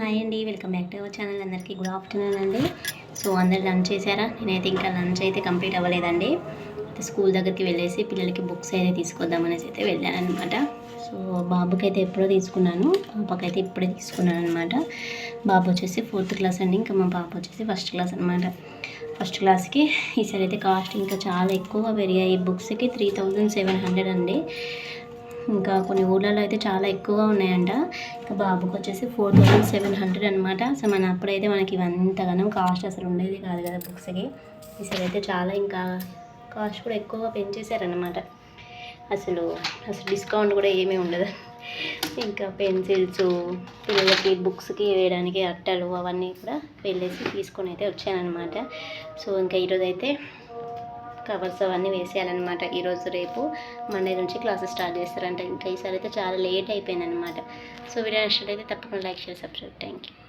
Hi అండి welcome back to our channel. అందరికీ good afternoon అండి. సో అందరు లంచ్ చేశారా? నేనైతే ఇంకా లంచ్ అయితే కంప్లీట్ అవ్వలేదండి. అయితే స్కూల్ దగ్గరికి వెళ్ళేసి పిల్లలకి బుక్స్ అయితే తీసుకొద్దాం అనేసి అయితే వెళ్ళాను అనమాట సో బాబుకి అయితే ఎప్పుడో తీసుకున్నాను. పాపకైతే ఇప్పుడే తీసుకున్నాను అనమాట బాబు వచ్చేసి ఫోర్త్ క్లాస్ అండి. ఇంకా మా పాప వచ్చేసి ఫస్ట్ క్లాస్ అనమాట ఫస్ట్ క్లాస్కి ఈసారి అయితే కాస్ట్ ఇంకా చాలా ఎక్కువగా పెరిగాయి. ఈ బుక్స్కి త్రీ థౌజండ్ సెవెన్ హండ్రెడ్ అండి. ఇంకా కొన్ని ఊళ్ళలో అయితే చాలా ఎక్కువగా ఉన్నాయంట. ఇంకా బాబుకి వచ్చేసి ఫోర్ థౌజండ్ సెవెన్ హండ్రెడ్ అనమాట సో మన అప్పుడైతే మనకి ఇవంతగానం కాస్ట్ అసలు ఉండేది కాదు కదా బుక్స్కి ఈసారి అయితే చాలా ఇంకా కాస్ట్ కూడా ఎక్కువగా పెంచేశారనమాట అసలు అసలు డిస్కౌంట్ కూడా ఏమీ ఉండదు. ఇంకా పెన్సిల్స్ పిల్లలకి బుక్స్కి వేయడానికి అట్టలు అవన్నీ కూడా వెళ్ళేసి తీసుకొని అయితే వచ్చానమాట సో ఇంకా ఈరోజైతే కవర్స్ అవన్నీ వేసేయాలన్నమాట. ఈరోజు రేపు మండే నుంచి క్లాసెస్ స్టార్ట్ చేస్తారంట. ఇంకా ఈసారి అయితే చాలా లేట్ అయిపోయింది అనమాట సో వీడియో నచ్చినట్లయితే తప్పకుండా like share subscribe. Thank you